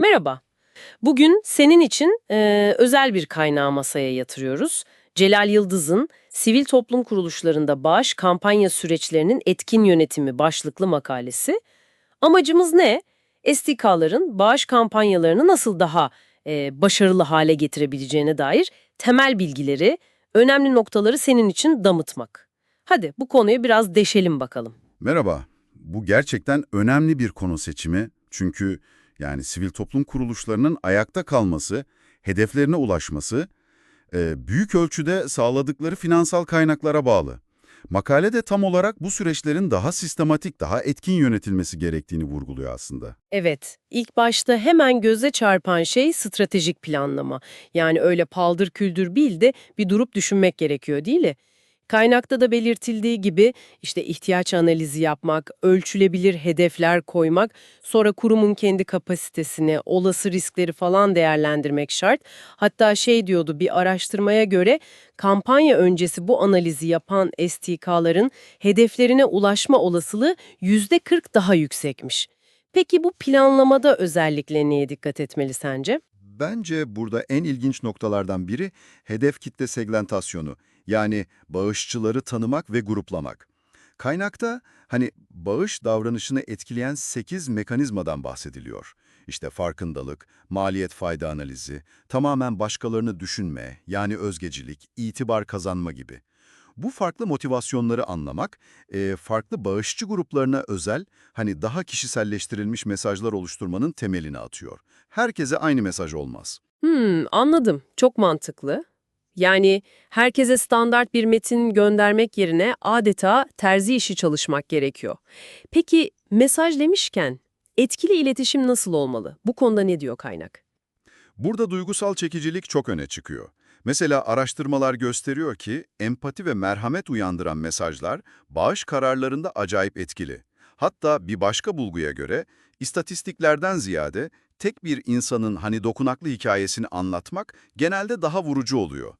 Merhaba. Bugün senin için e, özel bir kaynağı masaya yatırıyoruz. Celal Yıldız'ın Sivil Toplum Kuruluşlarında Bağış Kampanya Süreçlerinin Etkin Yönetimi başlıklı makalesi. Amacımız ne? STK'ların bağış kampanyalarını nasıl daha e, başarılı hale getirebileceğine dair temel bilgileri, önemli noktaları senin için damıtmak. Hadi bu konuyu biraz deşelim bakalım. Merhaba. Bu gerçekten önemli bir konu seçimi. Çünkü yani sivil toplum kuruluşlarının ayakta kalması, hedeflerine ulaşması e, büyük ölçüde sağladıkları finansal kaynaklara bağlı. Makale de tam olarak bu süreçlerin daha sistematik, daha etkin yönetilmesi gerektiğini vurguluyor aslında. Evet, ilk başta hemen göze çarpan şey stratejik planlama. Yani öyle paldır küldür değil de bir durup düşünmek gerekiyor değil mi? Kaynakta da belirtildiği gibi işte ihtiyaç analizi yapmak, ölçülebilir hedefler koymak, sonra kurumun kendi kapasitesini, olası riskleri falan değerlendirmek şart. Hatta şey diyordu bir araştırmaya göre kampanya öncesi bu analizi yapan STK'ların hedeflerine ulaşma olasılığı %40 daha yüksekmiş. Peki bu planlamada özellikle neye dikkat etmeli sence? Bence burada en ilginç noktalardan biri hedef kitle segmentasyonu. Yani bağışçıları tanımak ve gruplamak. Kaynakta hani bağış davranışını etkileyen 8 mekanizmadan bahsediliyor. İşte farkındalık, maliyet fayda analizi, tamamen başkalarını düşünme, yani özgecilik, itibar kazanma gibi. Bu farklı motivasyonları anlamak, e, farklı bağışçı gruplarına özel, hani daha kişiselleştirilmiş mesajlar oluşturmanın temelini atıyor. Herkese aynı mesaj olmaz. Hmm, anladım. Çok mantıklı. Yani herkese standart bir metin göndermek yerine adeta terzi işi çalışmak gerekiyor. Peki mesaj demişken etkili iletişim nasıl olmalı? Bu konuda ne diyor kaynak? Burada duygusal çekicilik çok öne çıkıyor. Mesela araştırmalar gösteriyor ki empati ve merhamet uyandıran mesajlar bağış kararlarında acayip etkili. Hatta bir başka bulguya göre istatistiklerden ziyade tek bir insanın hani dokunaklı hikayesini anlatmak genelde daha vurucu oluyor.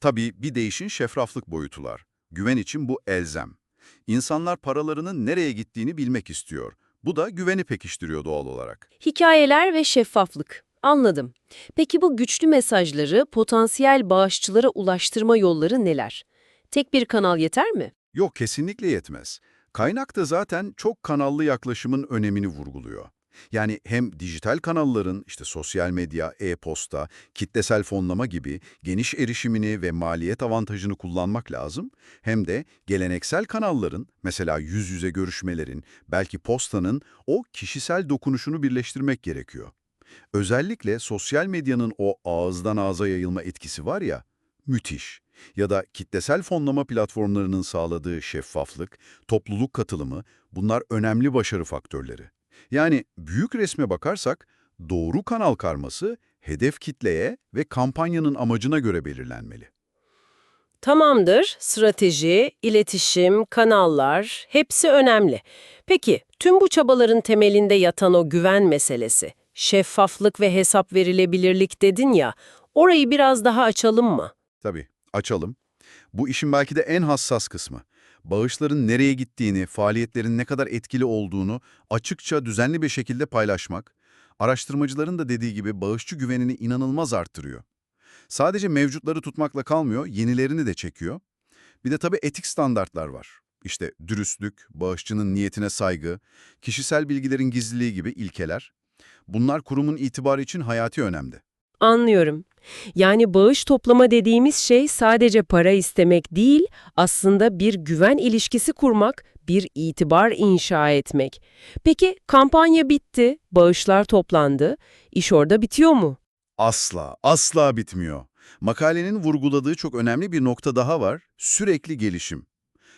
Tabii bir değişin şeffaflık boyutu var. Güven için bu elzem. İnsanlar paralarının nereye gittiğini bilmek istiyor. Bu da güveni pekiştiriyor doğal olarak. Hikayeler ve şeffaflık. Anladım. Peki bu güçlü mesajları potansiyel bağışçılara ulaştırma yolları neler? Tek bir kanal yeter mi? Yok kesinlikle yetmez. Kaynak da zaten çok kanallı yaklaşımın önemini vurguluyor. Yani hem dijital kanalların işte sosyal medya, e-posta, kitlesel fonlama gibi geniş erişimini ve maliyet avantajını kullanmak lazım, hem de geleneksel kanalların mesela yüz yüze görüşmelerin, belki postanın o kişisel dokunuşunu birleştirmek gerekiyor. Özellikle sosyal medyanın o ağızdan ağza yayılma etkisi var ya, müthiş. Ya da kitlesel fonlama platformlarının sağladığı şeffaflık, topluluk katılımı bunlar önemli başarı faktörleri. Yani büyük resme bakarsak doğru kanal karması hedef kitleye ve kampanyanın amacına göre belirlenmeli. Tamamdır. Strateji, iletişim, kanallar hepsi önemli. Peki tüm bu çabaların temelinde yatan o güven meselesi, şeffaflık ve hesap verilebilirlik dedin ya, orayı biraz daha açalım mı? Tabii, açalım. Bu işin belki de en hassas kısmı. Bağışların nereye gittiğini, faaliyetlerin ne kadar etkili olduğunu açıkça, düzenli bir şekilde paylaşmak, araştırmacıların da dediği gibi bağışçı güvenini inanılmaz arttırıyor. Sadece mevcutları tutmakla kalmıyor, yenilerini de çekiyor. Bir de tabii etik standartlar var. İşte dürüstlük, bağışçının niyetine saygı, kişisel bilgilerin gizliliği gibi ilkeler. Bunlar kurumun itibarı için hayati önemli. Anlıyorum. Yani bağış toplama dediğimiz şey sadece para istemek değil, aslında bir güven ilişkisi kurmak, bir itibar inşa etmek. Peki kampanya bitti, bağışlar toplandı, iş orada bitiyor mu? Asla, asla bitmiyor. Makalenin vurguladığı çok önemli bir nokta daha var, sürekli gelişim.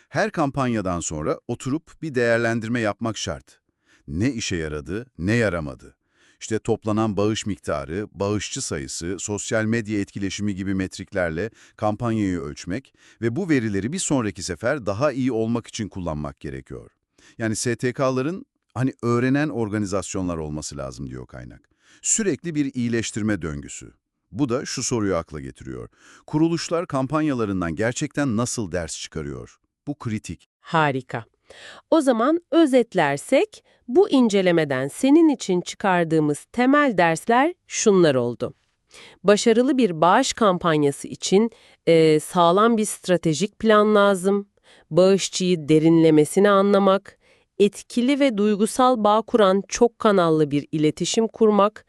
Her kampanyadan sonra oturup bir değerlendirme yapmak şart. Ne işe yaradı, ne yaramadı. İşte toplanan bağış miktarı, bağışçı sayısı, sosyal medya etkileşimi gibi metriklerle kampanyayı ölçmek ve bu verileri bir sonraki sefer daha iyi olmak için kullanmak gerekiyor. Yani STK'ların hani öğrenen organizasyonlar olması lazım diyor kaynak. Sürekli bir iyileştirme döngüsü. Bu da şu soruyu akla getiriyor. Kuruluşlar kampanyalarından gerçekten nasıl ders çıkarıyor? Bu kritik. Harika. O zaman özetlersek bu incelemeden senin için çıkardığımız temel dersler şunlar oldu. Başarılı bir bağış kampanyası için e, sağlam bir stratejik plan lazım, bağışçıyı derinlemesine anlamak, etkili ve duygusal bağ kuran çok kanallı bir iletişim kurmak,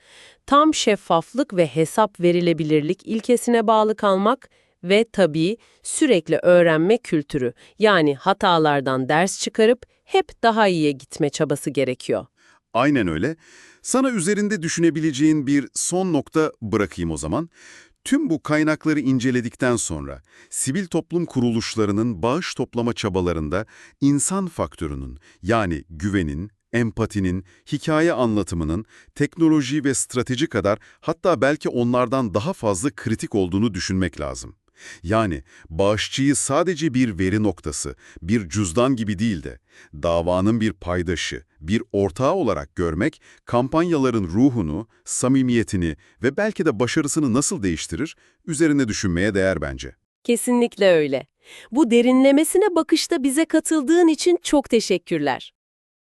tam şeffaflık ve hesap verilebilirlik ilkesine bağlı kalmak ve tabii sürekli öğrenme kültürü yani hatalardan ders çıkarıp hep daha iyiye gitme çabası gerekiyor. Aynen öyle. Sana üzerinde düşünebileceğin bir son nokta bırakayım o zaman. Tüm bu kaynakları inceledikten sonra sivil toplum kuruluşlarının bağış toplama çabalarında insan faktörünün yani güvenin, empatinin, hikaye anlatımının, teknoloji ve strateji kadar hatta belki onlardan daha fazla kritik olduğunu düşünmek lazım. Yani bağışçıyı sadece bir veri noktası, bir cüzdan gibi değil de davanın bir paydaşı, bir ortağı olarak görmek kampanyaların ruhunu, samimiyetini ve belki de başarısını nasıl değiştirir üzerine düşünmeye değer bence. Kesinlikle öyle. Bu derinlemesine bakışta bize katıldığın için çok teşekkürler.